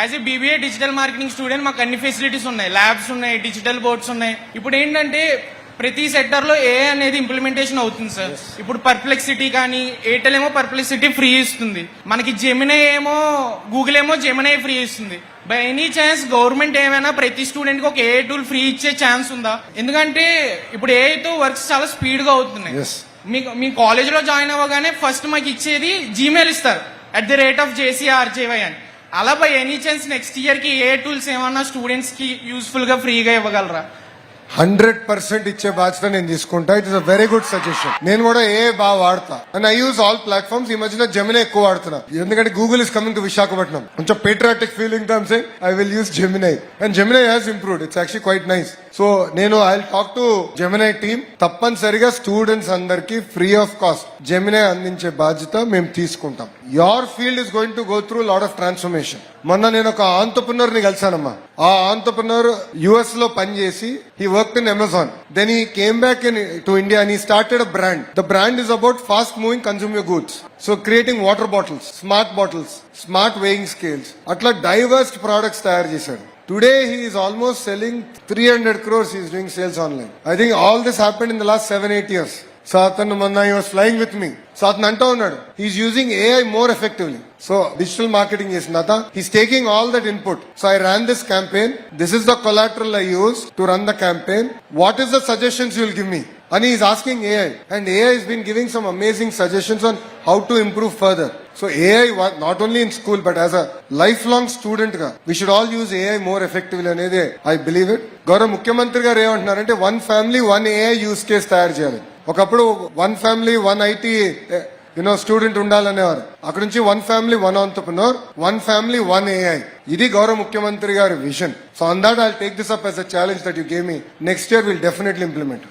As a BBA digital marketing student మాకు అన్ని facilities ఉన్నాయి. ల్యాబ్స్ ఉన్నాయి డిజిటల్ బోర్డ్స్ ఉన్నాయి. ఇప్పుడు ఏంటంటే ప్రతి సెక్టర్లో ఏ అనేది ఇంప్లిమెంటేషన్ అవుతుంది సార్ ఇప్పుడు పర్ప్లెక్సిటీ కానీ ఎయిర్టెల్ ఏమో పర్ప్లెక్సిటీ ఫ్రీ ఇస్తుంది. మనకి జెమినై ఏమో గూగుల్ ఏమో జెమినై ఫ్రీ ఇస్తుంది. బై ఎనీ ఛాన్స్ గవర్నమెంట్ ఏమైనా ప్రతి స్టూడెంట్కి ఒక ఏ టూల్ ఫ్రీ ఇచ్చే ఛాన్స్ ఉందా? ఎందుకంటే ఇప్పుడు ఏ తో వర్క్స్ చాలా స్పీడ్గా అవుతున్నాయి. మీకు మీ కాలేజ్లో జాయిన్ అవ్వగానే ఫస్ట్ మాకు ఇచ్చేది జీమెయిల్ ఇస్తారు. At the rate of JCRJY అని. అలా బై ఎనీ ఛాన్స్ నెక్స్ట్ ఇయర్కి ఏ టూల్స్ ఏమన్నా స్టూడెంట్స్కి యూస్ఫుల్గా ఫ్రీగా ఇవ్వగలరా? హండ్రెడ్ పర్సెంట్ ఇచ్చే బాధ్యత నేను తీసుకుంటా. It is a very good suggestion నేను కూడా ఏ బాగా వాడతా. And I use all platforms ఈ మధ్యన జెమినా ఎక్కువ వాడుతున్నా. ఎందుకంటే Google is coming to Visakhapatnam కొంచెం పేట్రాటిక్ ఫీలింగ్తో say I will use Gemini and Gemini has improved it's actually quite nice so నేను I talk to Gemini team తప్పనిసరిగా students అందరికి ఫ్రీ ఆఫ్ కాస్ట్ జెమినై అందించే బాధ్యత మేము తీసుకుంటాం. Your field is going to go through lot of transformation మొన్న నేను ఒక ఆంటర్ప్రినర్ని కలిసానమ్మా ఆ ఆంటర్ప్రినర్ యుఎస్లో పనిచేసి he work in Amazon then he came back in to India and he started a brand the brand is about fast moving consumer goods so creating water bottles smart bottles smart weighing scales అట్లా diverse products తయారు చేశాడు. Today he is almost selling three hundred crores is doing sales online I think all this happen in the last seven eight years so అతను మొన్న he was flying with me so అతను అంటూ ఉన్నాడు he's using AI more effectively so digital marketing చేసిన తర్వాత he's taking all that input so I ran this campaign this is the collateral I use to run the campaign what is the suggestions you'll give me and he is asking AI, and AI has been giving some amazing suggestions on how to improve further. So AI, wa- not only in school, but as a lifelong student గా we should all use AI more effectively అనేది I believe it గౌరవ ముఖ్యమంత్రి గారు ఏమంటున్నారంటే one family one AI use case తయారు చేయాలి. ఒకప్పుడు one family one IT you know student ఉండాలనేవారు. అక్కడ నుంచి one family one entrepreneur one family one AI ఇది గౌరవ ముఖ్యమంత్రి గారి vision so on that I take this up as a challenge that you gave me next year will definitely implement